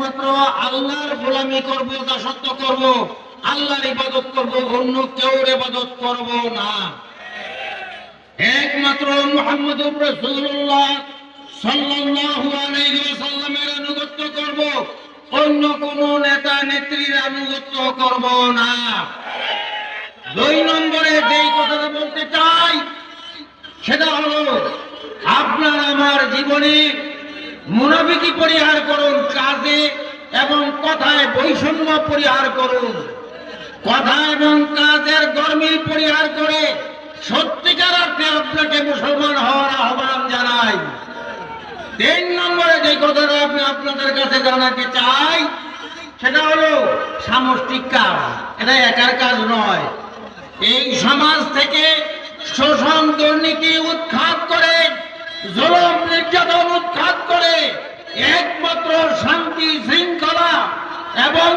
একমাত্র আল্লাহর গোলামি করব দাসত্ব করব, আল্লাহর ইবাদত করব, অন্য কেউ ইবাদত করব না। একমাত্র মুহাম্মদুর রাসূলুল্লাহ সাল্লাল্লাহু আলাইহি ওয়াসাল্লামের আনুগত্য করব, অন্য কোন নেতা, নেত্রীর আনুগত্য করব না। দুই নম্বরে যেই কথাটা বলতে চাই, সেটা হলো, আপনার আমার জীবনে মুনাফিকি পরিহার করুন, কাজে কথায় বৈষম্য পরিহার করুন। কথা এবং কাজের গরমিল পরিহার করে সত্যিকার অর্থে আপনাকে মুসলমান হওয়ার আহ্বান জানাই। তিন নম্বরে যে কথাটা আমি আপনাদের কাছে জানাতে চাই, সেটা হলো সামষ্টিক কাজ। এটা একার কাজ নয়। এই সমাজ থেকে শোষণ দুর্নীতি উৎখাত করে, জলম নির্যাতন উৎখাত করে, একমাত্র শৃঙ্খলা এবং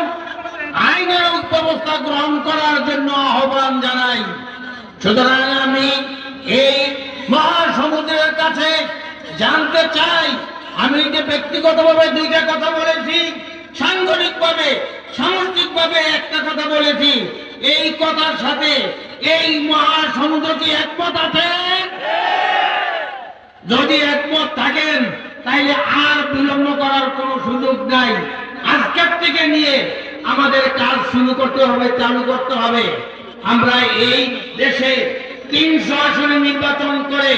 আইনের ব্যবস্থা গ্রহণ করার জন্য আহ্বান জানাই। সুতরাং আমি এই মহাসমুদ্রের কাছে জানতে চাই, আমি যে ব্যক্তিগতভাবে দুইটা কথা বলেছি সাংগঠনিকভাবে সামষ্টিকভাবে একটা কথা বলেছি। এই কথার সাথে এই মহাসমুদ্র কি একমত আছে? যদি একমত থাকেন, তাইলে আর বিলম্ব করার কোনো সুযোগ নাই। নিয়ে আমাদের কাজ শুরু করতে হবে, চালু করতে হবে। আমরা এই দেশে তিনশো আসনে নির্বাচন করে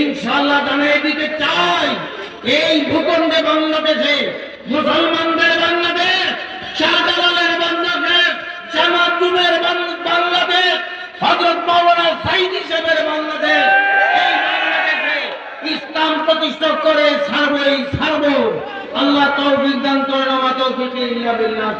ইনশাল্লাহ জানিয়ে দিতে চাই, এই ভূখণ্ডে বাংলাদেশে মুসলমানদের বাংলাদেশ, শাহজালালের বাংলাদেশ জামাতুমের বাংলাদেশ হজরত মাওলানা সাইদ হিসেবের বাংলাদেশ। এই বাংলাদেশে ইসলাম প্রতিষ্ঠা করে ছাড়বই ছাড়বো আল্লাহ তৌফিক দান করেন আমার তৌফিক ইল্লা বিল্লাহ।